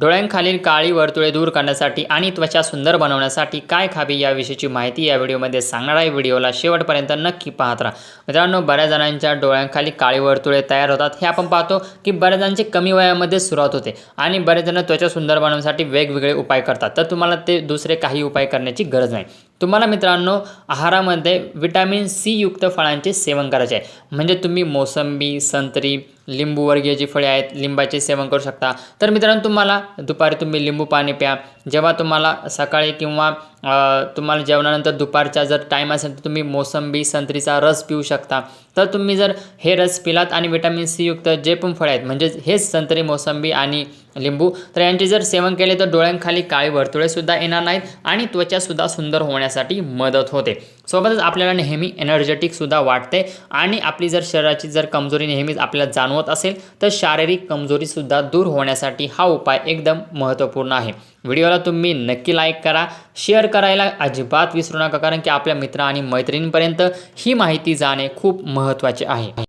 डोळ्यांखालील काळी वर्तुळे दूर करण्यासाठी आणि त्वचा सुंदर बनवण्यासाठी काय खावी याविषयीची माहिती या व्हिडिओमध्ये सांगणार आहे. व्हिडिओला शेवटपर्यंत नक्की पाहत राहा. मित्रांनो बऱ्याच जणांच्या डोळ्यांखाली काळी वर्तुळे तयार होतात. हे आपण पाहतो की बऱ्याच जणांची कमी वयामध्ये सुरुवात होते आणि बरेच जण त्वचा सुंदर बनवण्यासाठी वेगवेगळे उपाय करतात. तर तुम्हाला ते दुसरे काही उपाय करण्याची गरज नाही. तुम्हाला मित्रांनो आहारामध्ये विटॅमिन सी युक्त फळांचे सेवन करायचे आहे. म्हणजे तुम्ही मोसंबी संत्री लिंबूवर्गीय जी फळे आहेत लिंबाचे सेवन करू शकता. तर मित्रांनो तुम्हाला दुपारी तुम्ही लिंबू पाणी प्या. जेव्हा तुम्हाला सकाळी किंवा तुम्हाला जेवणानंतर दुपारचा जर टाईम असेल तर तुम्ही मोसंबी संत्रीचा रस पिऊ शकता. तर तुम्ही जर हे रस पिलात आणि विटॅमिन सी युक्त जे पण फळे आहेत म्हणजेच हेच संत्री मोसंबी आणि लिंबू तर यांचे जर सेवन केले तर डोळ्यांखाली काळी वर्तुळेसुद्धा येणार नाहीत आणि त्वचासुद्धा सुंदर होण्यासाठी मदत होते. सोबतच आपल्याला नेहमी एनर्जेटिकसुद्धा वाटते आणि आपली जर शरीराची जर कमजोरी नेहमीच आपल्याला जाणवत असेल तर शारीरिक कमजोरीसुद्धा दूर होण्यासाठी हा उपाय एकदम महत्त्वपूर्ण आहे. व्हिडिओला तुम्ही नक्की लाईक करा. शेअर करायला अजिबात विसरू नका कारण की आपल्या मित्र आणि मैत्रिणींपर्यंत ही माहिती जाणे खूप महत्त्वाचे आहे.